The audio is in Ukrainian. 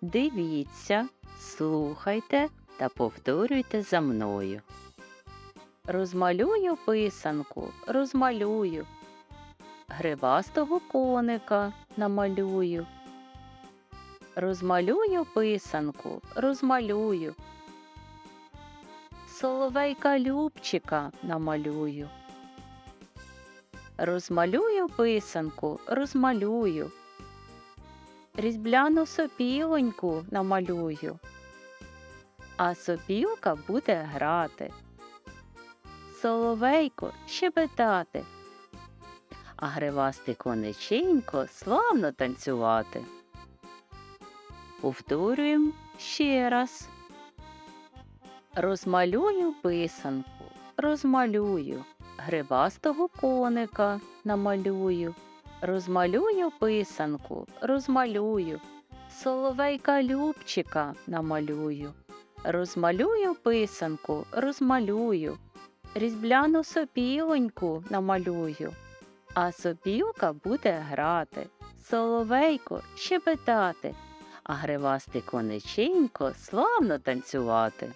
Дивіться, слухайте та повторюйте за мною. Розмалюю писанку, розмалюю. Гривастого коника намалюю. Розмалюю писанку, розмалюю. Соловейка Любчика намалюю. Розмалюю писанку, розмалюю. Різьбляну сопілоньку намалюю. А сопілка буде грати. Соловейко щебетати. А гривастий кониченько славно танцювати. Повторюємо ще раз. Розмалюю писанку, розмалюю, гривастого коника намалюю, розмалюю писанку, розмалюю, соловейка Любчика намалюю, розмалюю писанку, розмалюю, різьбляну сопілоньку намалюю, а сопілка буде грати, соловейко щебетати, а гривастий кониченько славно танцювати.